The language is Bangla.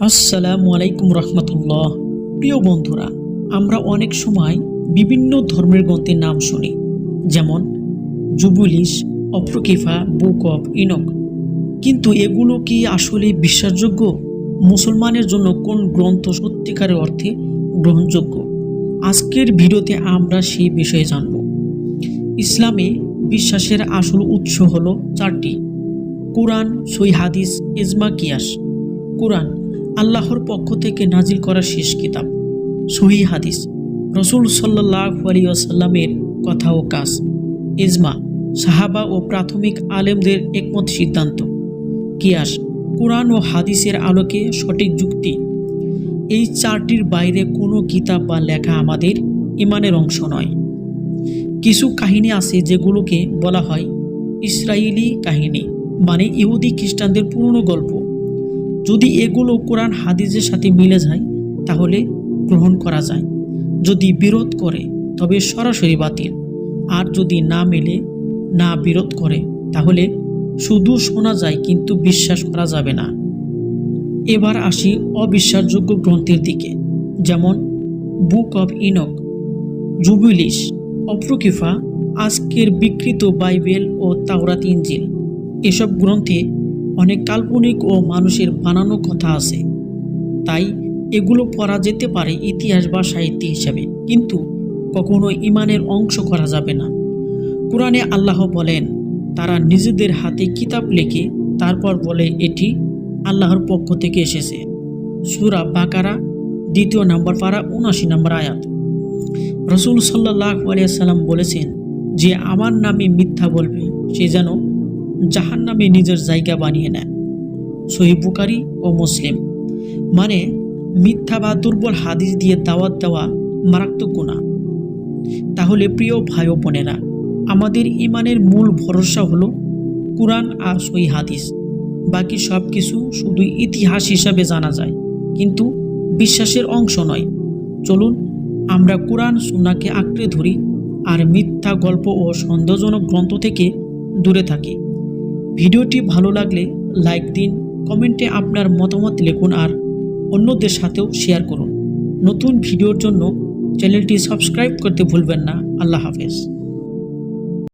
আসসালামু আলাইকুম রহমতুল্লাহ। প্রিয় বন্ধুরা, আমরা অনেক সময় বিভিন্ন ধর্মের গ্রন্থের নাম শুনি, যেমন জুবুলিস অপ্রকিফা, বুক অফ ইনক। কিন্তু এগুলো কি আসলে বিশ্বাসযোগ্য? মুসলমানের জন্য কোন গ্রন্থ সত্যিকারের অর্থে গ্রহণযোগ্য? আজকের ভিডিওতে আমরা সেই বিষয়ে জানব। ইসলামে বিশ্বাসের আসল উৎস হলো চারটি। কোরআন সই হাদিস, ইজমা, কিয়াস। কোরআন আল্লাহর পক্ষ থেকে নাজিল করা শেষ কিতাব। সহি হাদিস। রসুল সাল্লাহ আলিয়াসাল্লামের কথা ও কাজ। ইজমা, সাহাবা ও প্রাথমিক আলেমদের একমত সিদ্ধান্ত। কিয়াস, কোরআন ও হাদিসের আলোকে সঠিক যুক্তি। এই চারটির বাইরে কোনো কিতাব বা লেখা আমাদের ইমানের অংশ নয়। কিছু কাহিনী আছে যেগুলোকে বলা হয় ইসরায়েলি কাহিনী মানে ইহুদি খ্রিস্টানদের পুরনো গল্প। যদি এগুলো কোরআন হাদিসের সাথে মিলে যায়, তাহলে গ্রহণ করা যায়। যদি বিরোধ করে, তবে সরাসরি বাতিল। আর যদি না মেলে, না বিরোধ করে, তাহলে শুধু শোনা যায় কিন্তু বিশ্বাস করা যাবে না। এবার আসি অবিশ্বাসযোগ্য গ্রন্থের দিকে, যেমন বুক অব ইনক জুবিলিস অপ্রকিফা, আজকের বিকৃত বাইবেল ও তাওরাত ইঞ্জিল এসব গ্রন্থে অনেক কাল্পনিক ও মানুষের বানানো কথা আছে। তাই এগুলো পড়া যেতে পারে ইতিহাস বা সাহিত্য হিসাবে, কিন্তু কখনো ইমানের অংশ করা যাবে না। কোরআনে আল্লাহ বলেন, তারা নিজেদের হাতে কিতাব লেখে, তারপর বলে এটি আল্লাহর পক্ষ থেকে এসেছে। সুরা বাকারা, দ্বিতীয় নম্বর পারা উনাশি নম্বর আয়াত। রসুল সাল্লাহ আলিয়া সাল্লাম বলেছেন, যে আমার নামে মিথ্যা বলবে, সে যেন জাহান নামে নিজের জায়গা বানিয়ে নেয়। সহি বুকারি ও মুসলিম। মানে মিথ্যা বা দুর্বল হাদিস দিয়ে দাওয়াত দেওয়া মারাত্মক গুণা তাহলে প্রিয় ভাই ও বোনেরা, আমাদের ইমানের মূল ভরসা হলো কোরআন আর সহি হাদিস। বাকি সব কিছু শুধু ইতিহাস হিসাবে জানা যায়, কিন্তু বিশ্বাসের অংশ নয়। চলুন, আমরা কোরআন সুন্নাকে আঁকড়ে ধরি আর মিথ্যা গল্প ও সন্দেহজনক গ্রন্থ থেকে দূরে থাকি। ভিডিওটি ভালো লাগলে লাইক দিন, কমেন্টে আপনার মতামত লিখুন আর অন্যদের সাথেও শেয়ার করুন। নতুন ভিডিওর জন্য চ্যানেলটি সাবস্ক্রাইব করতে ভুলবেন না। আল্লাহ হাফেজ।